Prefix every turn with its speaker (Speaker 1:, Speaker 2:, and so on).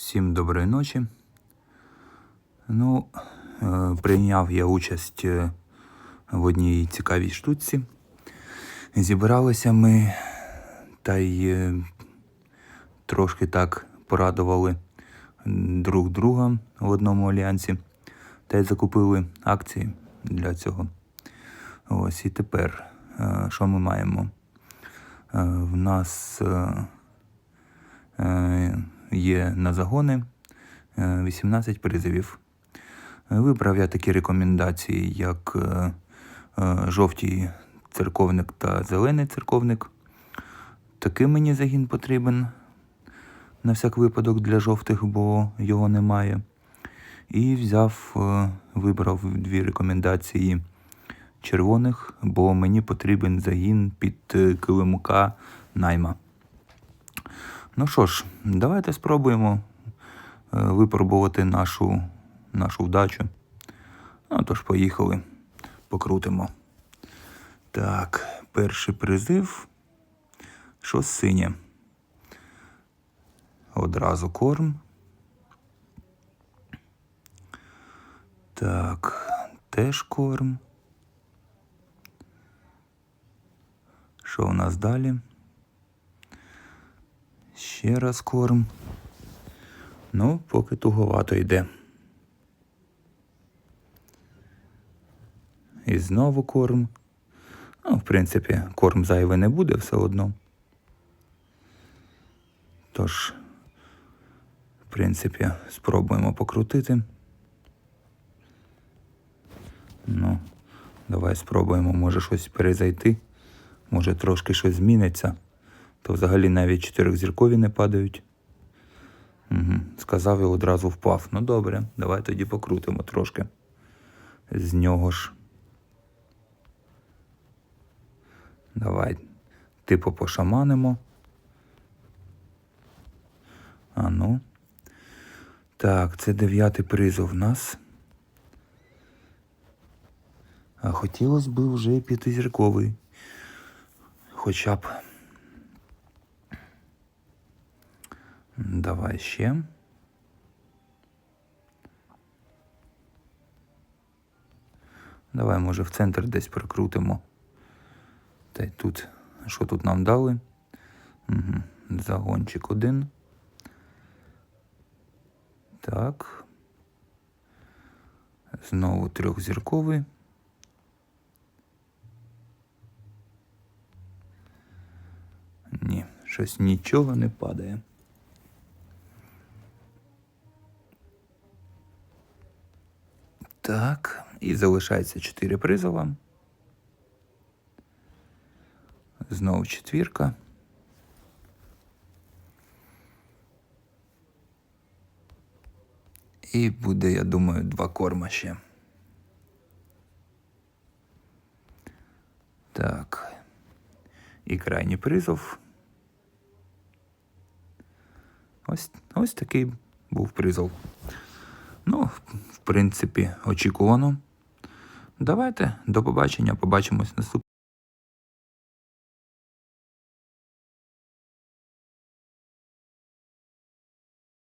Speaker 1: Всім доброї ночі. Ну, е, прийняв я участь е, в одній цікавій штуці. Зібралися ми та й е, трошки так порадували друг друга в одному альянсі та й закупили акції для цього. Ось і тепер, що ми маємо? В нас є на загони е, 18 призовів. Е, Вибрав я такі рекомендації, як е, е, церковник та зелений церковник. Такий мені загін потрібен на всяк випадок для жовтих, бо його немає. І взяв, е, вибрав дві рекомендації червоних, бо мені потрібен загін під е, килимука найма. Ну що ж, давайте спробуємо е, випробувати нашу, нашу вдачу. Ну, тож, поїхали, покрутимо. Так, перший призив. Що синє? Одразу корм. Так, теж корм. Що у нас далі? Ще раз корм. Ну, поки туговато йде. І знову корм. Ну, в принципі, корм зайвий не буде все одно. Тож, в принципі, спробуємо покрутити. Ну, давай спробуємо, може щось перезайти. Може трошки щось зміниться. То взагалі навіть чотирьохзіркові не падають. Угу. Сказав і одразу впав. Ну добре, давай тоді покрутимо трошки. З нього ж. Давай, типу, пошаманимо. А ну. Так, це дев'ятий призов нас. А хотілося б вже п'ятизірковий. Хоча б. Давай ще. Давай, може, в центр десь прикрутимо. Та й тут. Що тут нам дали? Угу. Загончик один. Так. Знову трьохзірковий. Ні, щось нічого не падає. Так, і залишається 4 призова. Знову четвірка. І буде, я думаю, два корма ще. Так. І крайній призов. Ось, ось такий був призов. Ну, принципі, очікувано. Давайте, до побачення, побачимось наступного.